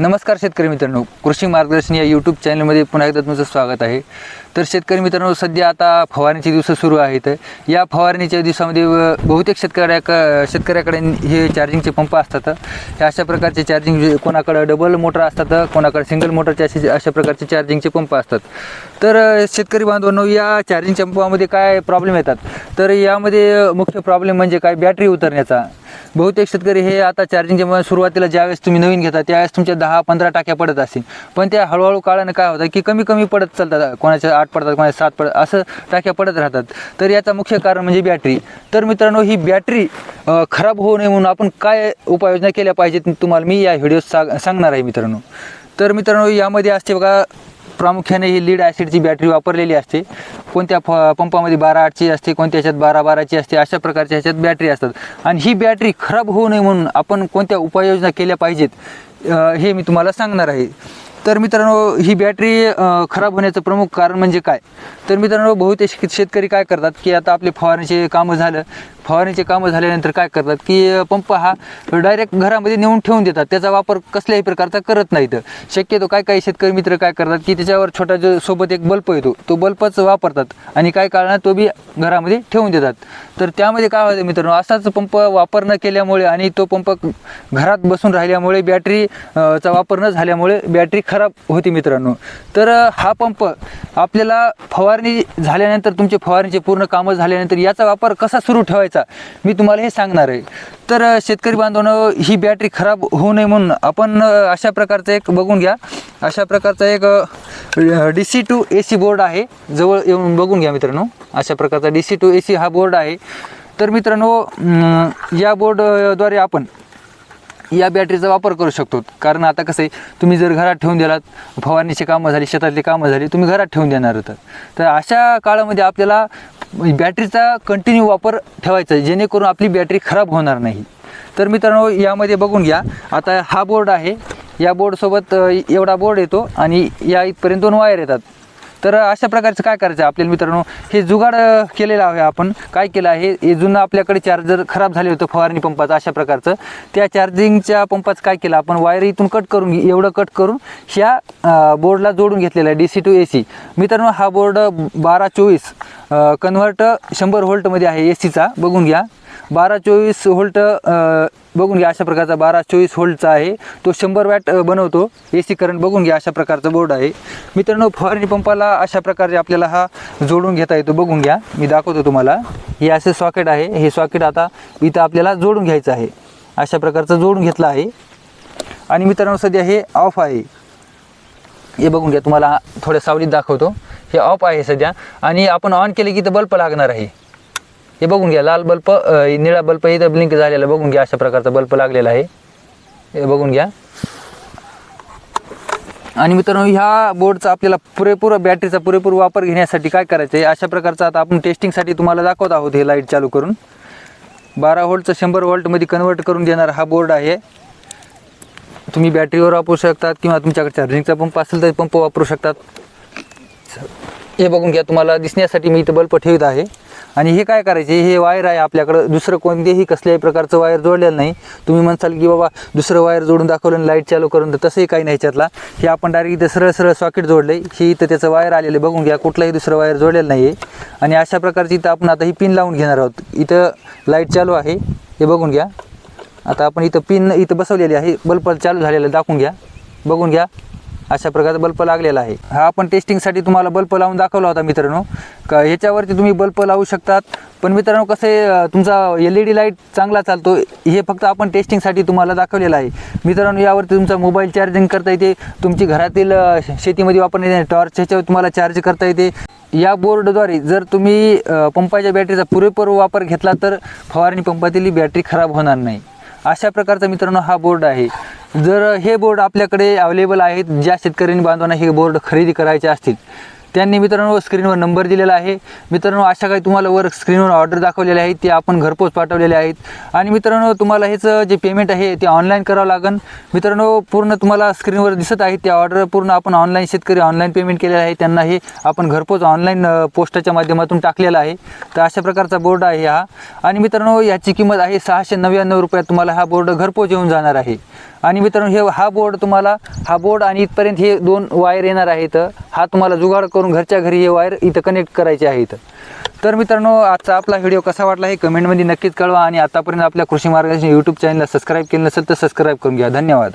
नमस्कार शेतकरी मित्रांनो. कृषी मार्गदर्शन या यूट्यूब चॅनलमध्ये पुन्हा एकदा तुमचं स्वागत आहे. तर शेतकरी मित्रांनो सध्या आता फवारणीचे दिवस सुरू आहेत. या फवारणीच्या दिवसामध्ये बहुतेक शेतकऱ्या शेतकऱ्याकडे हे चार्जिंगचे पंप असतात. हे अशा प्रकारचे चार्जिंग कोणाकडे डबल मोटर असतात कोणाकडे सिंगल मोटरचे असे अशा प्रकारचे चार्जिंगचे पंप असतात. तर शेतकरी बांधवांनो या चार्जिंगच्या पंपामध्ये काय प्रॉब्लेम येतात? तर यामध्ये मुख्य प्रॉब्लेम म्हणजे काय? बॅटरी उतरण्याचा. बहुतेक शेतकरी हे आता चार्जिंगच्या सुरुवातीला ज्यावेळेस तुम्ही नवीन घेता त्यावेळेस तुमच्या दहा पंधरा टाक्या पडत असतील. पण त्या हळूहळू काळानं काय होतं की कमी कमी पडत चालतात. कोणाच्या आठ पडतात कोणाच्या सात पडत असं टाक्या पडत राहतात. तर याचं मुख्य कारण म्हणजे बॅटरी तर मित्रांनो ही बॅटरी खराब होऊ नये म्हणून आपण काय उपाययोजना केल्या पाहिजेत तुम्हाला मी या व्हिडिओ सांग सांगणार आहे मित्रांनो. तर मित्रांनो यामध्ये असते बघा प्रामुख्याने ही लीड ॲसिडची बॅटरी वापरलेली असते. कोणत्या फ पंपामध्ये बारा आठची असते कोणत्या ह्याच्यात बारा बाराची असते अशा प्रकारच्या ह्याच्यात बॅटरी असतात. आणि ही बॅटरी खराब होऊ नये म्हणून आपण कोणत्या उपाययोजना केल्या पाहिजेत हे मी तुम्हाला सांगणार आहे. तर मित्रांनो ही बॅटरी खराब होण्याचं प्रमुख कारण म्हणजे काय? तर मित्रांनो बहुतेक शेतकरी काय करतात की आता आपले फवारणीचे कामं झालं फवारणीचे कामं झाल्यानंतर काय करतात की पंप हा डायरेक्ट घरामध्ये नेऊन ठेवून देतात. त्याचा वापर कसल्याही प्रकारचा करत नाहीत. शक्यतो काय काही शेतकरी मित्र काय करतात की त्याच्यावर छोटा जो सोबत एक बल्ब येतो तो बल्बच वापरतात. आणि काही काळानं तो बी घरामध्ये ठेवून देतात. तर त्यामध्ये काय होतं मित्रांनो असाच पंप वापर न केल्यामुळे आणि तो पंप घरात बसून राहिल्यामुळे बॅटरी चा वापर न झाल्यामुळे बॅटरी खराब होती मित्रांनो. तर हा पंप आपल्याला फवारणी झाल्यानंतर तुमचे फवारणीचे पूर्ण कामं झाल्यानंतर याचा वापर कसा सुरू ठेवायचा? मी तुम्हाला हे सांगणार आहे. तर शेतकरी बांधवांनो ही बॅटरी खराब होऊ नये म्हणून आपण अशा प्रकारचं एक बघून घ्या. अशा प्रकारचा एक D C to A C board आहे. जवळ येऊन बघून घ्या मित्रांनो. अशा प्रकारचा D C to A C हा बोर्ड आहे. तर मित्रांनो या बोर्डद्वारे आपण या बॅटरीचा वापर करू शकतो. कारण आता कसं आहे तुम्ही जर घरात ठेवून दिलात फवारणीची कामं झाली शेतातली कामं झाली तुम्ही घरात ठेवून देणार होतात. तर अशा काळामध्ये आपल्याला म्हणजे बॅटरीचा कंटिन्यू वापर ठेवायचा आहे, जेणेकरून आपली बॅटरी खराब होणार नाही. तर मित्रांनो यामध्ये बघून घ्या. आता हा बोर्ड आहे. या बोर्डसोबत एवढा बोर्ड येतो आणि या इथपर्यंत दोन वायर येतात. तर अशा प्रकारचं काय करायचं आपल्याला मित्रांनो? हे जुगाड केलेलं आहे आपण. काय केलं आहे? हे जुनं आपल्याकडे चार्जर खराब झाले होतं फवारणी पंपाचं अशा प्रकारचं. त्या चार्जिंगच्या पंपाचं काय केलं आपण? वायर इथून कट करून घे- एवढं कट करून ह्या बोर्डला जोडून घेतलेला आहे D C to A C मित्रांनो हा बोर्ड बारा चोवीस कन्व्हर्ट शंभर व्होल्टमध्ये आहे ए सीचा बघून घ्या. बारा चोवीस होल्ट बघून घ्या अशा प्रकारचा बारा चोवीस होल्टचा आहे. तो शंभर वॅट बनवतो. ए सी करंट बघून घ्या अशा प्रकारचा बोर्ड आहे. मित्रांनो फवारणी पंपाला अशा प्रकारे आपल्याला हा जोडून घेता येतो. बघून घ्या. मी दाखवतो तुम्हाला. हे असे सॉकेट आहे. हे सॉकेट आता इथं आपल्याला जोडून घ्यायचं आहे. अशा प्रकारचं जोडून घेतलं आहे. आणि मित्रांनो सध्या हे ऑफ आहे. हे बघून घ्या. तुम्हाला थोड्या सावलीत दाखवतो. हे ऑफ आहे सध्या. आणि आपण ऑन केले की इथं बल्ब लागणार आहे. हे बघून घ्या लाल बल्ब निळा बल्ब इथं ब्लिंक झालेला बघून घ्या अशा प्रकारचा बल्ब लागलेला आहे. हे बघून घ्या. आणि मित्रांनो ह्या बोर्डचा आपल्याला पुरेपूर बॅटरीचा पुरेपूर वापर घेण्यासाठी काय करायचं आहे अशा प्रकारचा आता आपण टेस्टिंगसाठी तुम्हाला दाखवत आहोत हे लाइट चालू करून. बारा व्होल्टचं शंभर व्होल्टमध्ये कन्वर्ट करून देणारा हा बोर्ड आहे. तुम्ही बॅटरीवर वापरू शकतात किंवा तुमच्याकडे चार्जिंगचा पंप असेल तर पंप वापरू शकतात. हे बघून घ्या तुम्हाला दिसण्यासाठी मी इथं बल्ब ठेवत आहे. आणि हे काय करायचे? हे वायर आहे आपल्याकडं. दुसरं कोणतेही कसल्याही प्रकारचं वायर जोडलेलं नाही. तुम्ही म्हणसाल की बाबा दुसरं वायर जोडून दाखवलं लाइट चालू करून तर तसंही काही नाही ह्याच्यातला. हे आपण डायरेक्ट इथं सरळ सरळ सॉकेट जोडलं आहे ही इथं त्याचं वायर आलेलं बघून घ्या कुठलाही दुसरं वायर जोडलेलं नाही आहे आणि अशा प्रकारची इथं आपण आता ही पिन लावून घेणार आहोत. इथं लाइट चालू आहे. हे बघून घ्या. आता आपण इथं पिन इथं बसवलेली आहे. बल्ब चालू झालेलं दाखवून घ्या. बघून घ्या. अशा प्रकारचा बल्ब लागलेला आहे. हा आपण टेस्टिंगसाठी तुम्हाला बल्ब लावून दाखवला होता मित्रांनो. का ह्याच्यावरती तुम्ही बल्ब लावू शकतात. पण मित्रांनो कसं आहे तुमचा एल ई डी लाइट चांगला चालतो. हे फक्त आपण टेस्टिंगसाठी तुम्हाला दाखवलेलं आहे. मित्रांनो यावरती तुमचा मोबाईल चार्जिंग करता येते. तुमची घरातील शेतीमध्ये वापरण्यात टॉर्च ह्याच्यावर तुम्हाला चार्ज करता येते. या बोर्डद्वारे जर तुम्ही पंपाच्या बॅटरीचा पुरेपूर वापर घेतला तर फवारणी पंपातील ही बॅटरी खराब होणार नाही. अशा प्रकारचा मित्रांनो हा बोर्ड आहे. जर हे बोर्ड आपल्याकडे अवेलेबल आहेत ज्या शेतकऱ्यांनी बांधवांना हे बोर्ड खरेदी करायचे असतील त्यांनी मित्रांनो स्क्रीनवर नंबर दिलेला आहे. मित्रांनो अशा काही तुम्हाला वर स्क्रीनवर ऑर्डर दाखवलेले आहेत ते आपण घरपोच पाठवलेले आहेत. आणि मित्रांनो तुम्हाला ह्याचं जे पेमेंट आहे ते ऑनलाईन करावं लागेल मित्रांनो पूर्ण तुम्हाला स्क्रीनवर दिसत आहे त्या ऑर्डर पूर्ण आपण ऑनलाईन शेतकरी ऑनलाईन पेमेंट केलेलं आहे. त्यांना हे आपण घरपोच ऑनलाईन पोस्टाच्या माध्यमातून टाकलेला आहे. तर अशा प्रकारचा बोर्ड आहे हा. आणि मित्रांनो याची किंमत आहे सहाशे नव्याण्णव रुपयात तुम्हाला हा बोर्ड घरपोच येऊन जाणार आहे. आणि मित्रांनो हे हा बोर्ड तुम्हाला हा बोर्ड आणि इथपर्यंत हे दोन वायर येणार आहेत. हा तुम्हाला जुगाड करून घरच्या घरी हे वायर इथं कनेक्ट करायचे आहेत. तर मित्रांनो आजचा आपला व्हिडिओ कसा वाटला हे कमेंटमध्ये नक्कीच कळवा आणि आतापर्यंत आपल्या कृषी मार्गदर्शन यूट्यूब चॅनलला सबस्क्राईब केलं नसेल तर सबस्क्राईब करून घ्या. धन्यवाद.